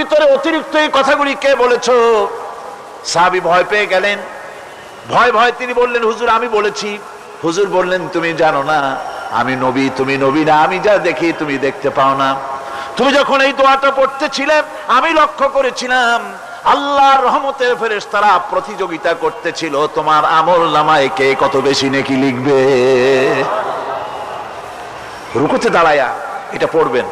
ভিতরে অতিরিক্ত এই কথাগুলি কে বলেছ? সাহাবি ভয় পেয়ে গেলেন। ভয় ভয় তিনি বললেন, হুজুর, আমি বলেছি। হুজুর বললেন, তুমি জানো না, আমি নবী, তুমি নবী না, আমি যা দেখি তুমি দেখতে পাও না। তুমি যখন এই দোয়াটা পড়তেছিলে, আমি লক্ষ্য করেছিলাম, আল্লাহর রহমতের ফেরেস তারা প্রতিযোগিতা করতেছিল, তোমার আমল নামায় কে কত বেশি নেকি লিখবে? রুকুতে দাঁড়ায়া এটা পড়বেন।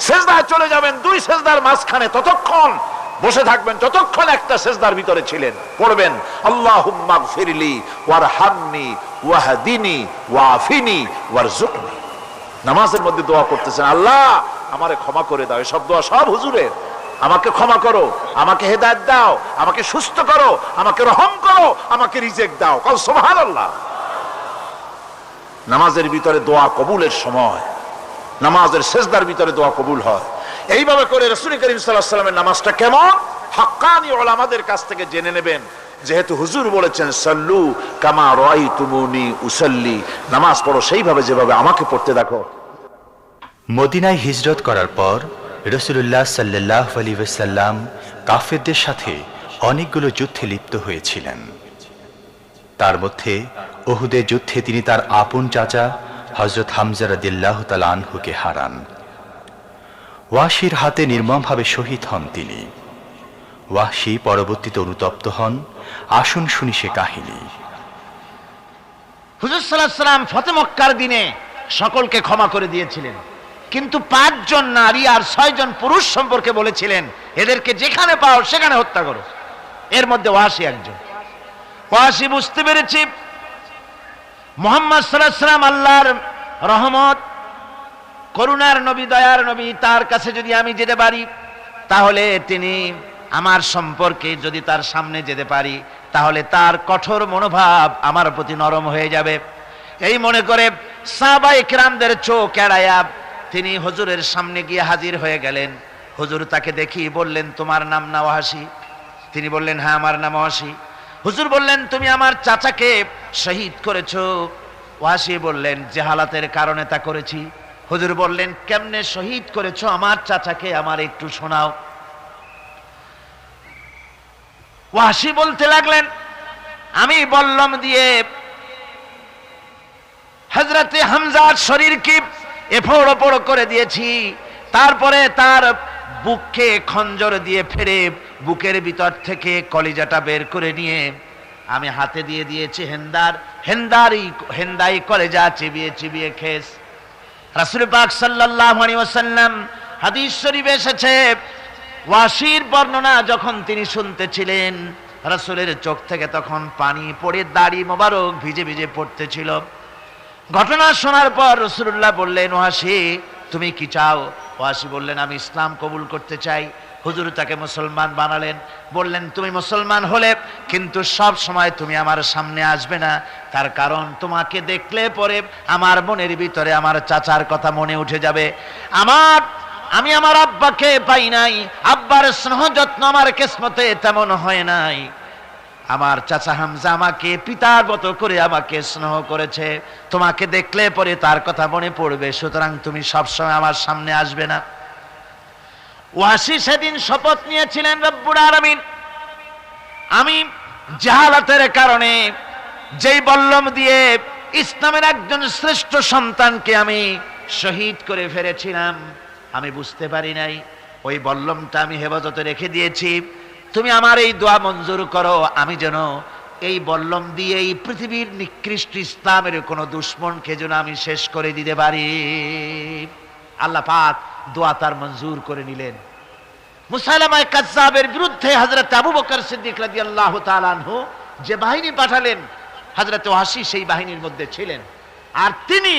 সেজদায় চলে যাবেন দুই সেজদার মাঝখানে ততক্ষণ। বসে থাকবেন যতক্ষণ একটা সেজদার ভিতরে ছিলেন, পড়বেন ওয়ারজুকনি নামাজের মধ্যে দোয়া করতেছেন, আল্লাহ, আমারে ক্ষমা করে দাও, এসব দোয়া সব হুজুরের। আমাকে ক্ষমা করো, আমাকে হেদায়ত দাও, আমাকে সুস্থ করো, আমাকে রহম করো, আমাকে রিজেক্ট দাও। কাল কল সুবহানাল্লাহ। নামাজের ভিতরে দোয়া কবুলের সময়। নামাজের শেষদার ভিতরে দোয়া কবুল হয়। এইভাবে করে রসুল করিম সাল্লাহ সাল্লামের নামাজটা কেমন? হাক্কানি ওলামাদের কাছ থেকে জেনে নেবেন। যেহেতু হুজুর বলেছেন, সাল্লু কামা রয় তুমুনি উসাল্লি। নামাজ পড়ো সেইভাবে যেভাবে আমাকে পড়তে দেখো। মদিনায় হিজরত করার পর রসুল্লাহ সাল্লাহ আলী সাল্লাম কাফেরদের সাথে অনেকগুলো যুদ্ধে লিপ্ত হয়েছিলেন। তার মধ্যে ওহুদের যুদ্ধে তিনি তার আপন চাচা হজরত হামজারাদিল্লাহ তালানহুকে হারান। ওয়াসির হাতে নির্মমভাবে শহীদ হন তিনি। ওয়াসি পরবর্তীতে অনুতপ্ত হন। আসুন শুনি সে কাহিনী। হুজুর সাল্লাহ সাল্লাম ফতে দিনে সকলকে ক্ষমা করে দিয়েছিলেন। কিন্তু পাঁচজন নারী আর ছয়জন পুরুষ সম্পর্কে বলেছিলেন, এদেরকে যেখানে পাও সেখানে হত্যা করো। এর মধ্যে ওয়াসি একজন। ওয়াসি বুঝতে পেরেছি, মোহাম্মদ সাল্লাহ সাল্লাম আল্লাহর রহমত, করুণার নবী, দয়ার নবী তার কাছে যদি আমি যেতে পারি, তাহলে তিনি আমার সম্পর্কে যদি তার সামনে যেতে পারি, তাহলে তার কঠোর মনোভাব আমার প্রতি নরম হয়ে যাবে। এই মনে করে সাবা ইকরামদের চোখ এড়ায়া তিনি হজুরের সামনে গিয়ে হাজির হয়ে গেলেন। হুজুর তাকে দেখি বললেন, তোমার নাম নওয়াসি তিনি বললেন হ্যাঁ আমার নাম ওয়াসি। হুজুর বললেন, তুমি আমার চাচাকে শহীদ করেছ। ওয়াসি বললেন, জেহালাতের কারণে তা করেছি। হুজুর বললেন, কেমনে শহীদ করেছ আমার চাচাকে? আমার একটু শোনাও। ওয়াসি বলতে লাগলেন, আমি বললাম দিয়ে হজরতে হামজার শরীরকে এফোড় ওপড় করে দিয়েছি। তারপরে তার বুককে খঞ্জর দিয়ে ফেরে বুকের ভিতর থেকে কলিজাটা বের করে নিয়ে আমি হাতে দিয়ে দিয়েছি হেন্দার হেন্দারি হেন্দাই কলেজা চিবিয়ে চিবিয়ে খেস। রাসুল পাক সাল্লাল্লাহু আলাইহি ওয়াসাল্লাম হাদিস শরীফে এসেছে, ওয়াসির বর্ণনা যখন তিনি শুনতেছিলেন, রাসূলের চোখ থেকে তখন পানি পড়ে দাড়ি মোবারক ভিজে ভিজে পড়তেছিল। ঘটনা শোনার পর রসুল্লাহ বললেন, ওয়াসি, তুমি কি চাও? ওয়াসি বললেন, আমি ইসলাম কবুল করতে চাই। হুজুর তাকে মুসলমান বানালেন। বললেন, তুমি মুসলমান হলে কিন্তু সব সময় তুমি আমার সামনে আসবে না। তার কারণ তোমাকে দেখলে পরে আমার মনের ভিতরে আমার চাচার কথা মনে উঠে যাবে। আমার, আমি আমার আব্বাকে পাই নাই। আব্বার স্নেহ যত্ন আমার কিসমতে তেমন হয় নাই। আমার চাচা হামজা আমাকে পিতার মতো করে আমাকে স্নেহ করেছে। তোমাকে দেখলে পরে তার কথা মনে পড়বে। সুতরাং তুমি সবসময় আমার সামনে আসবে না। ওয়াসি সেদিন শপথ নিয়েছিলেন রব্বুর আরামিন আমি জাহালাতের কারণে যেই বল্লম দিয়ে ইসলামের একজন শ্রেষ্ঠ সন্তানকে আমি শহীদ করে ফেলেছিলাম, আমি বুঝতে পারি নাই। ওই বল্লমটা আমি হেফাজতে রেখে দিয়েছি। তুমি আমার এই দোয়া মঞ্জুর করো, আমি যেন এই বল্লম দিয়ে এই পৃথিবীর নিকৃষ্ট ইসলামের কোনো দুশ্মনকে যেন আমি শেষ করে দিতে পারি। আল্লাহ পাক দোয়া তার মঞ্জুর করে নিলেন। মুসালামায় কাজ্জাবের বিরুদ্ধে হজরত আবু বকর সিদ্দিক রাদিয়াল্লাহু তাআলা আনহু যে বাহিনী পাঠালেন হজরত ওয়াসি সেই বাহিনীর মধ্যে ছিলেন। আর তিনি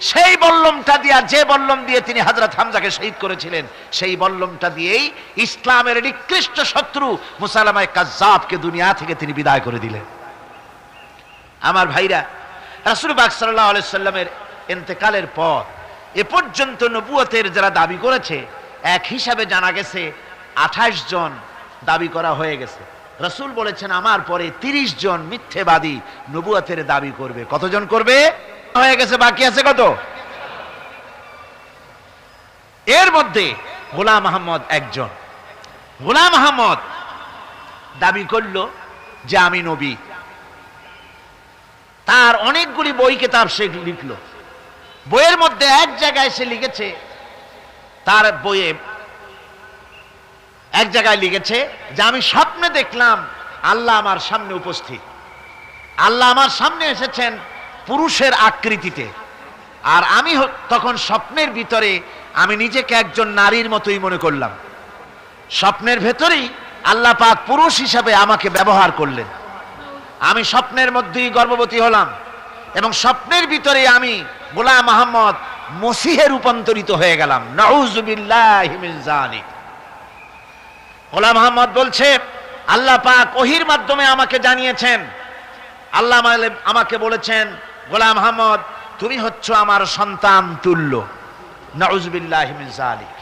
সেই বল্লমটা দিয়া, যে বল্লম দিয়ে তিনি হজরত হামজাকে শহীদ করেছিলেন, সেই বল্লমটা দিয়েই ইসলামের নিকৃষ্ট শত্রু মুসালামায় কাজ্জাবকে দুনিয়া থেকে তিনি বিদায় করে দিলেন। আমার ভাইরা, রাসুল বাগ সাল্লাহ সাল্লামের এতেকালের পর এ পর্যন্ত নবুয়তের যারা দাবি করেছে, এক হিসাবে জানা গেছে, আঠাশ জন দাবি করা হয়ে গেছে। রসুল বলেছেন, আমার পরে তিরিশ জন মিথ্যেবাদী নবুয়তের দাবি করবে। কতজন করবে? হয়ে গেছে, বাকি আছে কত? এর মধ্যে গোলাম আহমদ একজন। গোলাম আহমদ দাবি করল যে, আমি নবী। তার অনেকগুলি বই কেতাব সে লিখল। বইয়ের মধ্যে এক জায়গায় সে লিখেছে, তার বইয়ে এক জায়গায় লিখেছে যে আমি স্বপ্নে দেখলাম আল্লাহ আমার সামনে উপস্থিত। আল্লাহ আমার সামনে এসেছেন পুরুষের আকৃতিতে। আর আমি তখন স্বপ্নের ভিতরে আমি নিজেকে একজন নারীর মতোই মনে করলাম। স্বপ্নের ভেতরেই আল্লাহ পাক পুরুষ হিসাবে আমাকে ব্যবহার করলেন। আমি স্বপ্নের মধ্যেই গর্ভবতী হলাম। এবং স্বপ্নের ভিতরে আমি গোলাম আহমদ মসিহে রূপান্তরিত হয়ে গেলাম। নাউজুবিল্লাহি মিন জালিক গোলাম আহমদ বলছে, আল্লাহ পাক ওহির মাধ্যমে আমাকে জানিয়েছেন। আল্লাহ আমাকে বলেছেন, গোলাম আহমদ, তুমি হচ্ছ আমার সন্তান তুল্য। নাউজুবিল্লাহি মিন জালিক